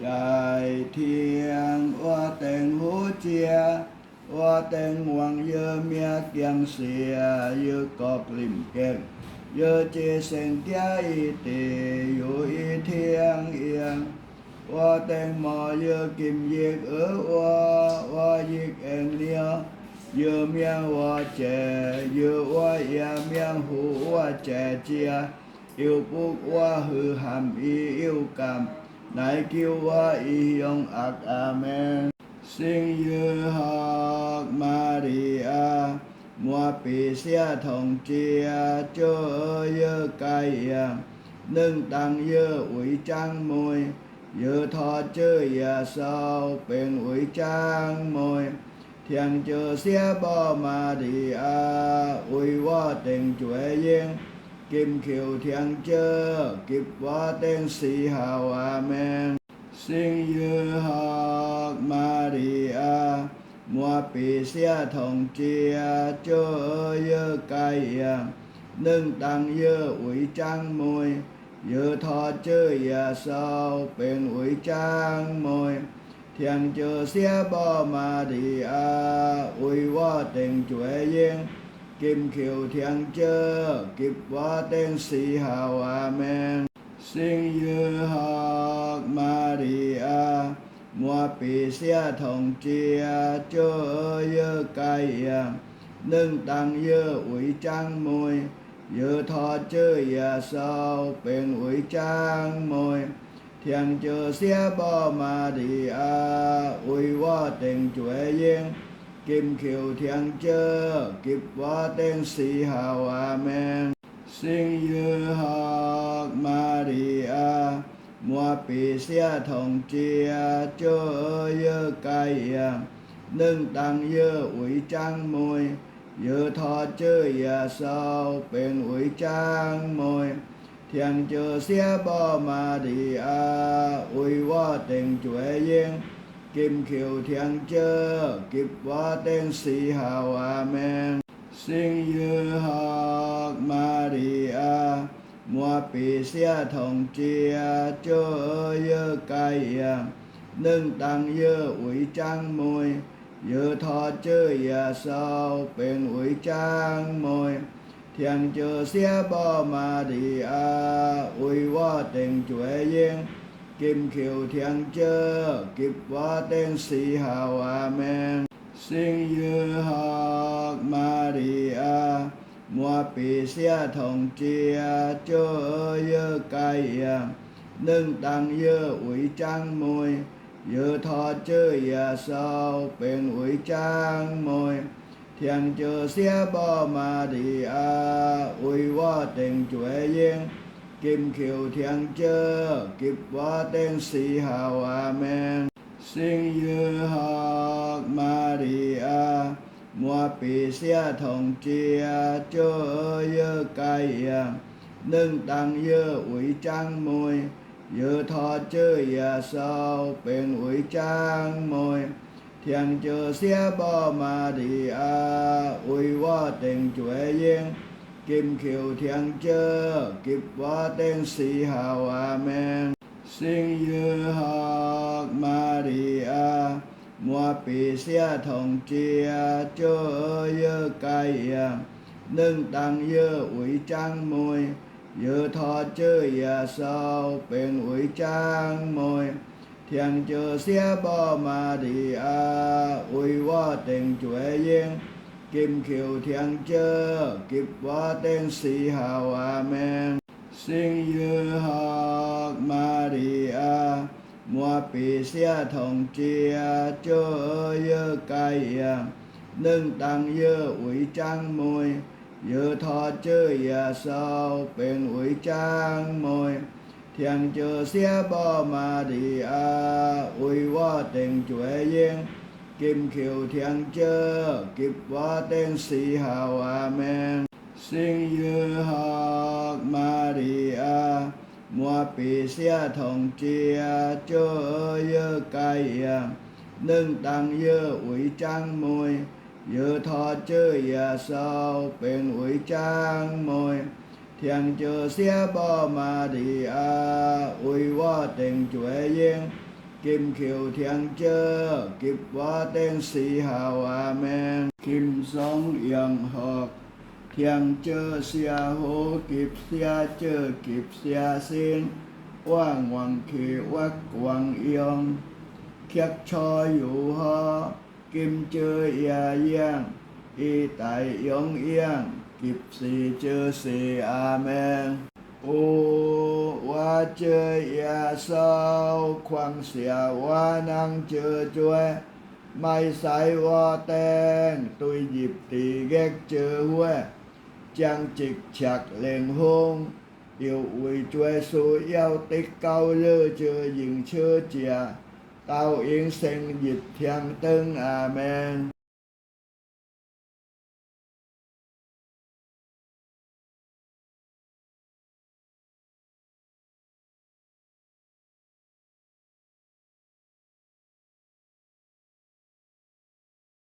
ใจเทียงว่าแตงหูเจียว่าแตงหวังเยอเมียเกียงเสียเยอะกอบลิ่มเก็บเยอเจเสงแก่อีเตอยู่อีเทียงเอียงว่าแตงหมอเยอะกิมเยกเออว่าว่ายิกเองเลียเยอเมียว่าเจเยอว่าเอียเมียหูว่าเจเจียอยู่ปุกว่าหือหำอีอิวกำ 乃叫我以用อักอาเมนสิ่งยือหอกมาริอามัวปีเสียทองเจียเจอเยอะไกยังนึ่งตังเยอะอุยจัง กิมคิวเทียงเจอ กิบว่าเต้งสีหาวาเมงสิงยือหอกมาดีอามัวปีเสียทองเจียเจอเยอไก่นึ่งตังเยออุยจังมวยเยอทอเจอยาเศร้าเป็นอุยจังมวยเทียงเจอเสียบ่มาดีอาอุยว่าเต็งจวยเยง กิมเขียวเทียงเจอ กิบว่าเต้งสีหาวาแมงสิงยือหอกมาริอามัวปีเสียทองเจียเจอเยอะไกยนึ่งตังเยอะอุยจังมวยเยอะทอเจอยาเศร้าเป็นอุยจังมวยเทียงเจอเสียบ่มาดีอาอุยว่าเต็งจวยเยง Kim Kiều Thiên Chơ Kịp Quá Tên Sĩ Hào Amen Sinh Dư Học Maria Mua Bì Xia Thồng Chia Chơ Dơ Cai Yang Nâng Tăng Dơ Ủy Trang Môi Dơ Thọ Chơ Ya Sao Bên Ủy Trang Môi Thiên Chơ Xia Bò Maria Ủy Quá Tên Chuệ Yên Kim Kiều Thiên Chơ Kịp Quá Tên Sĩ Hào Amen Sinh Dư Học Maria Mua Bì Xia Thồng Chia Chơ Dơ Cai Yang Nâng Tăng Dơ Ủy Trang Môi Dơ Thọ Chơ Ya Sao Bên Ủy Trang Môi Thiên Chơ Xia Bò Maria Ủy Quá Tên Chuệ กิมคิวเทียงเจอ กิบว่าเต้นสีหาวาแมงสิงยือหอกมาดีอามัวปีเสียทองเจียเจอเยอะไกเยนึ่งตังเยอะอุยจังมวยเยอะทอเจอยาเศร้าเป็นอุยจังมวยเทียงเจอเสียบ่มาดีอาอุยว่าเต็งจวยเยง Kim Kiều Thiên Chơ Kịp Quá Tên Sĩ Hào Amen Sinh Dư Học Maria Mua Bì Xia Thồng Chia Chơ Dơ Cai Yang Nâng Tăng Dơ Ủy Trang Môi Dơ Thọ Chơ Ya Sao Bên Ủy Trang Môi Thiên Chơ Xia Bò Maria Ủy Quá Tên Chuệ กิมคิวเทียงเจอ กิบวาเต้งสีหาวาแมงสิงยือหอกมาดีอามัวปีเสียทองเจียเจอเยอะไกเยนึ่งตังเยอะอุยจังมวยเยอทอเจอยาเศร้าเป็นอุยจังมวยเทียงเจอเสียบ่มาดีอาอุยว่าเต็งจวยเยง กิมคิวเทียงเจอ กิบว่าเต้งสีหาวาแมงสิงยือหอกมาดีอามัวปีเสียทองเจียเจอเยอะไกเยนึ่งตังเยอะอุ๋ยจังมวยเยอะทอเจอเยาเศร้าเป็นอุ๋ยจังมวยเทียงเจอเสียบ่มาดีอาอุ๋ยว่าเต็งจวยเยง กิมคิวเทียงเจอ กิบว่าเต้นสีหาวาเมนสิงยือหอกมาดีอามัวปีเสียทองเจียเจอเยอะไกเยนึ่งตังเยอะอุยจังมวยเยอะทอเจอยาเศร้าเป็นอุยจังมวยเทียงเจอเสียบ่มาดีอาอุยว่าเต็งจวยเยง Kim Kiều Thiên Chơ Kịp Võ Tên Sĩ Hà Hòa Men Kim Song Yên Học Thiên Chơ Sia Hô Kịp Sia Chơ Kịp Sia Xin Quang Hoàng Kỳ Quắc Hoàng Yên Khiết Cho Dụ Ho Kim Chơ Ia Yên Y Tại Yên Yên Kịp Sĩ Chơ Sĩ Amen ไม่ใส่ว่าแตงตุยหยิบตีแกกเจอหัวจังจิกฉักเล่งหงเดียวอุยจวยสูเย้าติ๊กเกาเลือเจอหญิงเชื่อเจียเต้าเองเซงหยิบเทียงตึงอาเมน